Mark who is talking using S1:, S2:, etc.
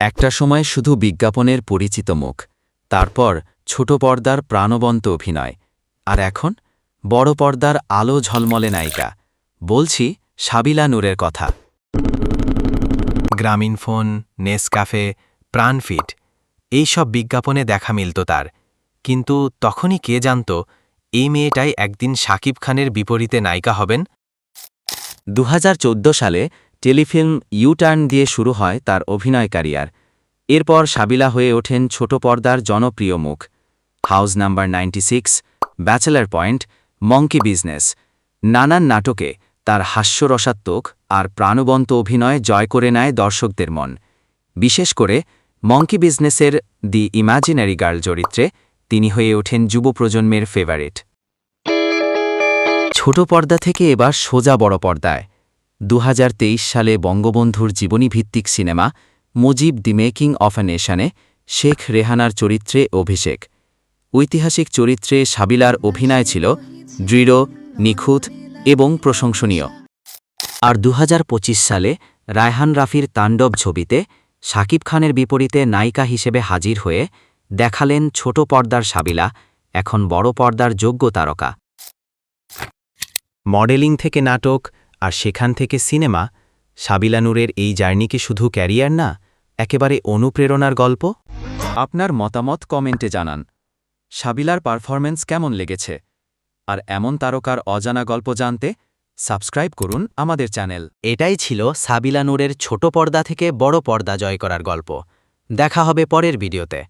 S1: একটা সময় শুধু বিজ্ঞাপনের পরিচিত মুখ, তারপর ছোট পর্দার প্রাণবন্ত অভিনয়, আর এখন বড় পর্দার আলো ঝলমলে নায়িকা, বলছি সাবিলা নূরের কথা।
S2: গ্রামীণ ফোন, নেসকাফে, প্রাণফিট এই সব বিজ্ঞাপনে দেখা মিলত তার, কিন্তু তখনই কে জানত এই মেয়েটাই একদিন শাকিব খানের বিপরীতে নায়িকা হবেন?
S1: দু হাজার চৌদ্দ সালে টেলিফিল্ম ইউটার্ন দিয়ে শুরু হয় তার অভিনয় ক্যারিয়ার। এরপর সাবিলা হয়ে ওঠেন ছোট পর্দার জনপ্রিয় মুখ। House number ninety six, bachelor point, monkey business. নানান নাটকে তার হাস্যরসাত্মক আর প্রাণবন্ত অভিনয় জয় করে নেয় দর্শকদের মন। বিশেষ করে মঙ্কি বিজনেসের দি ইমাজিনারি গার্ল চরিত্রে তিনি হয়ে ওঠেন যুব প্রজন্মের ফেভারিট। ছোট পর্দা থেকে এবার সোজা বড় পর্দায়। দু হাজার তেইশ সালে বঙ্গবন্ধুর জীবনীভিত্তিক cinema Mujib the making of a নেশানে Sheikh রেহানার চরিত্রে অভিষেক। ঐতিহাসিক চরিত্রে সাবিলার অভিনয় ছিল দৃঢ়, নিখুঁত এবং প্রশংসনীয়। আর দু হাজার পঁচিশ সালে রায়হান রাফির তাণ্ডব ছবিতে শাকিব খানের বিপরীতে নায়িকা হিসেবে হাজির হয়ে দেখালেন ছোট পর্দার সাবিলা, এখন বড় পর্দার যোগ্য তারকা। মডেলিং থেকে নাটক আর সেখান থেকে সিনেমা সাবিলানুরের এই জার্নি কি শুধু ক্যারিয়ার না একেবারে অনুপ্রেরণার গল্প? আপনার মতামত কমেন্টে জানান। সাবিলার পারফরম্যান্স কেমন লেগেছে? আর এমন তারকার অজানা গল্প জানতে সাবস্ক্রাইব করুন আমাদের চ্যানেল। এটাই ছিল সাবিলানুরের ছোট পর্দা থেকে বড় পর্দা জয় করার গল্প। দেখা হবে পরের ভিডিওতে।